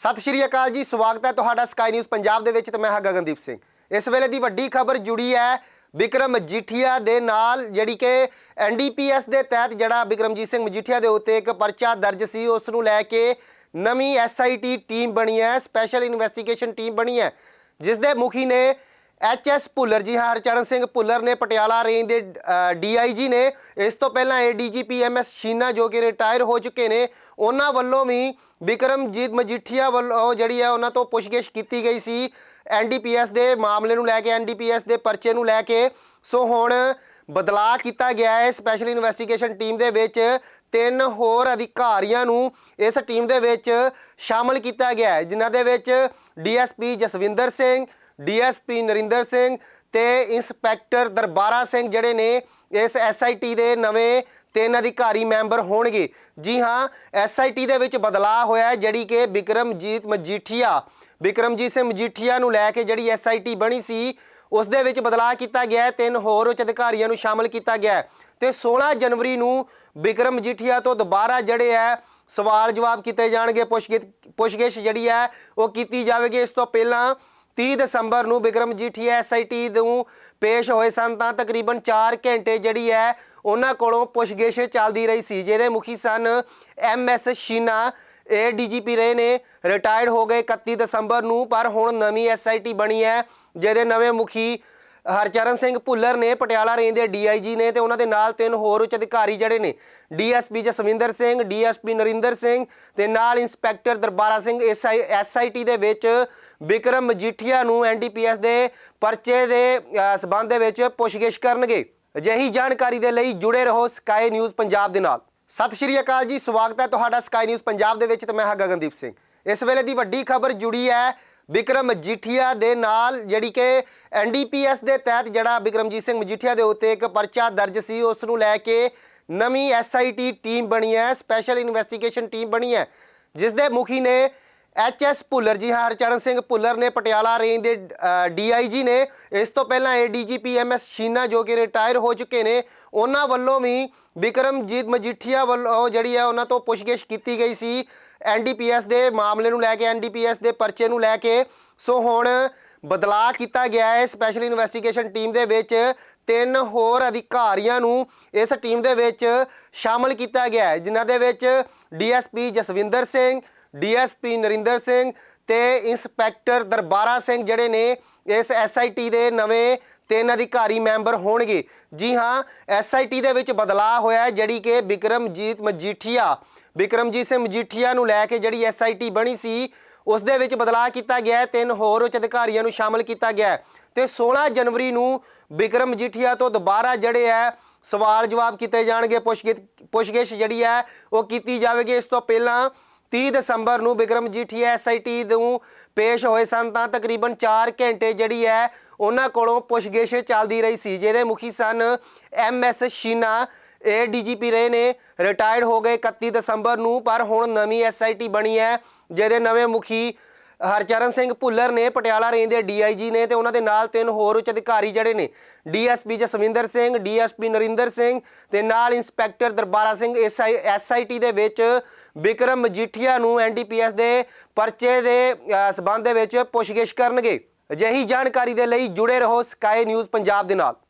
ਸਤਿ ਸ਼੍ਰੀ ਅਕਾਲ ਜੀ, ਸਵਾਗਤ ਹੈ ਤੁਹਾਡਾ ਸਕਾਈ ਨਿਊਜ਼ ਪੰਜਾਬ ਦੇ ਵਿੱਚ ਤੇ ਮੈਂ ਹਾਂ ਗਗਨਦੀਪ ਸਿੰਘ। ਇਸ ਵੇਲੇ ਦੀ ਵੱਡੀ ਖਬਰ ਜੁੜੀ ਹੈ ਵਿਕਰਮ ਮਜੀਠੀਆ ਦੇ ਨਾਲ, ਜਿਹੜੀ ਕਿ ਐਨਡੀਪੀਐਸ ਦੇ ਤਹਿਤ ਜਿਹੜਾ ਵਿਕਰਮਜੀਤ ਸਿੰਘ ਮਜੀਠੀਆ ਦੇ ਉੱਤੇ ਇੱਕ ਪਰਚਾ ਦਰਜ ਸੀ, ਉਸ ਨੂੰ ਲੈ ਕੇ ਨਵੀਂ ਐਸਆਈਟੀ ਟੀਮ ਬਣੀ ਹੈ ਸਪੈਸ਼ਲ ਇਨਵੈਸਟੀਗੇਸ਼ਨ ਟੀਮ ਬਣੀ ਹੈ ਜਿਸ ਦੇ ਮੁਖੀ ਨੇ ਐਚਐਸ ਭੁੱਲਰ ਜੀ, ਹਰਚਰਨ ਸਿੰਘ ਭੁੱਲਰ ਨੇ ਪਟਿਆਲਾ ਰੇਂਜ ਦੇ ਡੀਆਈਜੀ ਨੇ ਇਸ ਤੋਂ ਪਹਿਲਾਂ ਏਡੀਜੀਪੀ ਐਮਐਸ ਸ਼ੀਨਾ ਜੋ ਕਿ ਰਿਟਾਇਰ ਹੋ ਚੁੱਕੇ ਨੇ, ਉਹਨਾਂ ਵੱਲੋਂ ਵੀ ਵਿਕਰਮਜੀਤ ਮਜੀਠੀਆ ਵੱਲੋਂ ਜਿਹੜੀ ਹੈ ਉਹਨਾਂ ਤੋਂ ਪੁੱਛਗਿੱਛ ਕੀਤੀ ਗਈ ਸੀ ਐਨਡੀਪੀਐਸ ਦੇ ਮਾਮਲੇ ਨੂੰ ਲੈ ਕੇ ਐਨਡੀਪੀਐਸ ਦੇ ਪਰਚੇ ਨੂੰ ਲੈ ਕੇ। ਸੋ ਹੁਣ ਬਦਲਾਅ ਕੀਤਾ ਗਿਆ ਹੈ, ਸਪੈਸ਼ਲ ਇਨਵੈਸਟੀਗੇਸ਼ਨ ਟੀਮ ਦੇ ਵਿੱਚ ਤਿੰਨ ਹੋਰ ਅਧਿਕਾਰੀਆਂ ਨੂੰ ਇਸ ਟੀਮ ਦੇ ਵਿੱਚ ਸ਼ਾਮਲ ਕੀਤਾ ਗਿਆ ਹੈ, ਜਿਨ੍ਹਾਂ ਦੇ ਵਿੱਚ ਡੀਐਸਪੀ ਜਸਵਿੰਦਰ ਸਿੰਘ ਡੀਐਸਪੀ ਨਰਿੰਦਰ ਸਿੰਘ ਤੇ ਇੰਸਪੈਕਟਰ ਦਰਬਾਰਾ ਸਿੰਘ ਜਿਹੜੇ ਨੇ ਇਸ ਐਸਆਈਟੀ ਦੇ ਨਵੇਂ ਤਿੰਨ ਅਧਿਕਾਰੀ ਮੈਂਬਰ ਹੋਣਗੇ। ਜੀ ਹਾਂ, ਐਸਆਈਟੀ ਦੇ ਵਿੱਚ ਬਦਲਾਅ ਹੋਇਆ ਜਿਹੜੀ ਕਿ ਵਿਕਰਮਜੀਤ ਮਜੀਠੀਆ ਵਿਕਰਮਜੀਤ ਸਿੰਘ ਮਜੀਠੀਆ ਨੂੰ ਲੈ ਕੇ ਜਿਹੜੀ ਐਸਆਈਟੀ ਬਣੀ ਸੀ, ਉਸ ਦੇ ਵਿੱਚ ਬਦਲਾਅ ਕੀਤਾ ਗਿਆ ਹੈ, ਤਿੰਨ ਹੋਰ ਉੱਚ ਅਧਿਕਾਰੀਆਂ ਨੂੰ ਸ਼ਾਮਲ ਕੀਤਾ ਗਿਆ ਹੈ। ਤੇ 16 ਜਨਵਰੀ ਨੂੰ ਵਿਕਰਮ ਮਜੀਠੀਆ ਤੋਂ ਦੁਬਾਰਾ ਜਿਹੜੇ ਹੈ ਸਵਾਲ ਜਵਾਬ ਕੀਤੇ ਜਾਣਗੇ, ਪੁੱਛਗਿੱਛ ਪੁੱਛਗਿੱਛ ਜਿਹੜੀ ਹੈ, ਉਹ ਕੀਤੀ ਜਾਵੇਗੀ। ਇਸ ਤੋਂ ਪਹਿਲਾਂ 30 ਦਸੰਬਰ ਨੂੰ ਬਿਕਰਮ ਮਜੀਠੀਆ ਐਸਆਈਟੀ ਨੂੰ ਪੇਸ਼ ਹੋਏ ਸਨ, ਤਾਂ ਤਕਰੀਬਨ 4 ਘੰਟੇ ਜਿਹੜੀ ਹੈ ਉਹਨਾਂ ਕੋਲੋਂ ਪੁੱਛਗਿੱਛ ਚੱਲਦੀ ਰਹੀ ਸੀ, ਜਿਹਦੇ ਮੁਖੀ ਸਨ ਐਮਐਸ ਸ਼ੀਨਾ। ਇਹ ਡੀਜੀਪੀ ਰਹੇ ਨੇ ਰਿਟਾਇਰਡ ਹੋ ਗਏ 31 ਦਸੰਬਰ ਨੂੰ, ਪਰ ਹੁਣ ਨਵੀਂ ਐਸਆਈਟੀ ਬਣੀ ਹੈ, ਜਿਹਦੇ ਨਵੇਂ ਮੁਖੀ ਹਰਚਰਨ ਸਿੰਘ ਭੁੱਲਰ ਨੇ, ਪਟਿਆਲਾ ਰੇਂਜ ਦੇ ਡੀਆਈਜੀ ਨੇ ਤੇ ਉਹਨਾਂ ਦੇ ਨਾਲ ਤਿੰਨ ਹੋਰ ਉੱਚ ਅਧਿਕਾਰੀ ਜਿਹੜੇ ਨੇ ਡੀਐਸਪੀ ਜਸਵਿੰਦਰ ਸਿੰਘ ਡੀਐਸਪੀ ਨਰਿੰਦਰ ਸਿੰਘ ਤੇ ਨਾਲ ਇੰਸਪੈਕਟਰ ਦਰਬਾਰਾ ਸਿੰਘ ਐਸਆਈਟੀ ਦੇ ਵਿੱਚ ਵਿਕਰਮ ਮਜੀਠੀਆ ਨੂੰ ਐਨਡੀਪੀਐਸ ਦੇ ਪਰਚੇ ਦੇ ਅ, ਸਬੰਧ ਦੇ ਵਿੱਚ ਪੁੱਛਗਿੱਛ ਕਰਨਗੇ। ਅਜਿਹੀ ਜਾਣਕਾਰੀ ਦੇ ਲਈ ਜੁੜੇ ਰਹੋ ਸਕਾਈ ਨਿਊਜ਼ ਪੰਜਾਬ ਦੇ ਨਾਲ। ਸਤਿ ਸ਼੍ਰੀ ਅਕਾਲ ਜੀ ਸਵਾਗਤ ਹੈ ਤੁਹਾਡਾ ਸਕਾਈ ਨਿਊਜ਼ ਪੰਜਾਬ ਦੇ ਵਿੱਚ ਤੇ ਮੈਂ ਹਾਂ ਗਗਨਦੀਪ ਸਿੰਘ। ਇਸ ਵੇਲੇ ਦੀ ਵੱਡੀ ਖਬਰ ਜੁੜੀ ਹੈ ਵਿਕਰਮ ਮਜੀਠੀਆ ਦੇ ਨਾਲ ਜਿਹੜੀ ਕਿ ਐਨਡੀਪੀਐਸ ਦੇ ਤਹਿਤ ਜਿਹੜਾ ਵਿਕਰਮਜੀਤ ਸਿੰਘ ਮਜੀਠੀਆ ਦੇ ਉੱਤੇ ਇੱਕ ਪਰਚਾ ਦਰਜ ਸੀ ਉਸ ਨੂੰ ਲੈ ਕੇ ਨਵੀਂ ਐਸਆਈਟੀ ਟੀਮ ਬਣੀ ਹੈ ਸਪੈਸ਼ਲ ਇਨਵੈਸਟੀਗੇਸ਼ਨ ਟੀਮ ਬਣੀ ਹੈ ਜਿਸ ਦੇ ਮੁਖੀ ਨੇ ਐਚਐਸ ਭੁੱਲਰ ਜੀ, ਹਰਚਰਨ ਸਿੰਘ ਭੁੱਲਰ ਨੇ ਪਟਿਆਲਾ ਰੇਂਜ ਦੇ ਡੀਆਈਜੀ ਨੇ ਇਸ ਤੋਂ ਪਹਿਲਾਂ ਏਡੀਜੀਪੀ ਐਮਐਸ ਸ਼ੀਨਾ ਜੋ ਕਿ ਰਿਟਾਇਰ ਹੋ ਚੁੱਕੇ ਨੇ, ਉਹਨਾਂ ਵੱਲੋਂ ਵੀ ਵਿਕਰਮਜੀਤ ਮਜੀਠੀਆ ਵੱਲੋਂ ਜਿਹੜੀ ਹੈ ਉਹਨਾਂ ਤੋਂ ਪੁੱਛਗਿੱਛ ਕੀਤੀ ਗਈ ਸੀ ਐਨਡੀਪੀਐਸ ਦੇ ਮਾਮਲੇ ਨੂੰ ਲੈ ਕੇ ਐਨਡੀਪੀਐਸ ਦੇ ਪਰਚੇ ਨੂੰ ਲੈ ਕੇ। ਸੋ ਹੁਣ ਬਦਲਾਅ ਕੀਤਾ ਗਿਆ ਹੈ, ਸਪੈਸ਼ਲ ਇਨਵੈਸਟੀਗੇਸ਼ਨ ਟੀਮ ਦੇ ਵਿੱਚ ਤਿੰਨ ਹੋਰ ਅਧਿਕਾਰੀਆਂ ਨੂੰ ਇਸ ਟੀਮ ਦੇ ਵਿੱਚ ਸ਼ਾਮਲ ਕੀਤਾ ਗਿਆ ਹੈ, ਜਿਨ੍ਹਾਂ ਦੇ ਵਿੱਚ ਡੀਐਸਪੀ ਜਸਵਿੰਦਰ ਸਿੰਘ ਡੀਐਸਪੀ ਨਰਿੰਦਰ ਸਿੰਘ ਤੇ ਇੰਸਪੈਕਟਰ ਦਰਬਾਰਾ ਸਿੰਘ ਜਿਹੜੇ ਨੇ ਇਸ ਐਸਆਈਟੀ ਦੇ ਨਵੇਂ ਤਿੰਨ ਅਧਿਕਾਰੀ ਮੈਂਬਰ ਹੋਣਗੇ। ਜੀ ਹਾਂ, ਐਸਆਈਟੀ ਦੇ ਵਿੱਚ ਬਦਲਾਅ ਹੋਇਆ ਹੈ, ਜਿਹੜੀ ਕਿ ਵਿਕਰਮਜੀਤ ਮਜੀਠੀਆ ਵਿਕਰਮਜੀਤ ਸਿੰਘ ਮਜੀਠੀਆ ਨੂੰ ਲੈ ਕੇ ਜਿਹੜੀ ਐਸਆਈਟੀ ਬਣੀ ਸੀ, ਉਸ ਦੇ ਵਿੱਚ ਬਦਲਾਅ ਕੀਤਾ ਗਿਆ ਤਿੰਨ ਹੋਰ ਉੱਚ ਅਧਿਕਾਰੀਆਂ ਨੂੰ ਸ਼ਾਮਲ ਕੀਤਾ ਗਿਆ ਹੈ। ਤੇ 16 ਜਨਵਰੀ ਨੂੰ ਵਿਕਰਮ ਮਜੀਠੀਆ ਤੋਂ ਦੁਬਾਰਾ ਜਿਹੜੇ ਹੈ ਸਵਾਲ ਜਵਾਬ ਕੀਤੇ ਜਾਣਗੇ, ਪੁੱਛਗਿੱਛ ਪੁੱਛਗਿੱਛ ਜਿਹੜੀ ਹੈ, ਉਹ ਕੀਤੀ ਜਾਵੇਗੀ। ਇਸ ਤੋਂ ਪਹਿਲਾਂ 30 ਦਸੰਬਰ ਨੂੰ ਵਿਕਰਮ ਮਜੀਠੀਆ ਐਸਆਈਟੀ ਨੂੰ ਪੇਸ਼ ਹੋਏ ਸਨ, ਤਾਂ ਤਕਰੀਬਨ 4 ਘੰਟੇ ਜਿਹੜੀ ਹੈ ਉਹਨਾਂ ਕੋਲੋਂ ਪੁੱਛਗਿੱਛ ਚੱਲਦੀ ਰਹੀ ਸੀ, ਜਿਹਦੇ ਮੁਖੀ ਸਨ ਐਮਐਸ ਸ਼ੀਨਾ। ਇਹ ਡੀਜੀਪੀ ਰਹੇ ਨੇ, ਰਿਟਾਇਰਡ ਹੋ ਗਏ 31 ਦਸੰਬਰ ਨੂੰ, ਪਰ ਹੁਣ ਨਵੀਂ ਐਸਆਈਟੀ ਬਣੀ ਹੈ, ਜਿਹਦੇ ਨਵੇਂ ਮੁਖੀ ਹਰਚਰਨ ਸਿੰਘ ਭੁੱਲਰ ਨੇ ਪਟਿਆਲਾ ਰੇਂਜ ਦੇ ਡੀਆਈਜੀ ਨੇ ਤੇ ਉਹਨਾਂ ਦੇ ਨਾਲ ਤਿੰਨ ਹੋਰ ਉੱਚ ਅਧਿਕਾਰੀ ਜਿਹੜੇ ਨੇ ਡੀਐਸਪੀ ਜਸਵਿੰਦਰ ਸਿੰਘ ਡੀਐਸਪੀ ਨਰਿੰਦਰ ਸਿੰਘ ਤੇ ਨਾਲ ਇੰਸਪੈਕਟਰ ਦਰਬਾਰਾ ਸਿੰਘ ਐਸਆਈਟੀ ਦੇ ਵਿੱਚ ਵਿਕਰਮ ਮਜੀਠੀਆ ਨੂੰ ਐਨਡੀਪੀਐਸ ਦੇ ਪਰਚੇ ਦੇ ਅ, ਸਬੰਧ ਦੇ ਵਿੱਚ ਪੁੱਛਗਿੱਛ ਕਰਨਗੇ। ਅਜਿਹੀ ਜਾਣਕਾਰੀ ਦੇ ਲਈ ਜੁੜੇ ਰਹੋ ਸਕਾਈ ਨਿਊਜ਼ ਪੰਜਾਬ ਦੇ ਨਾਲ।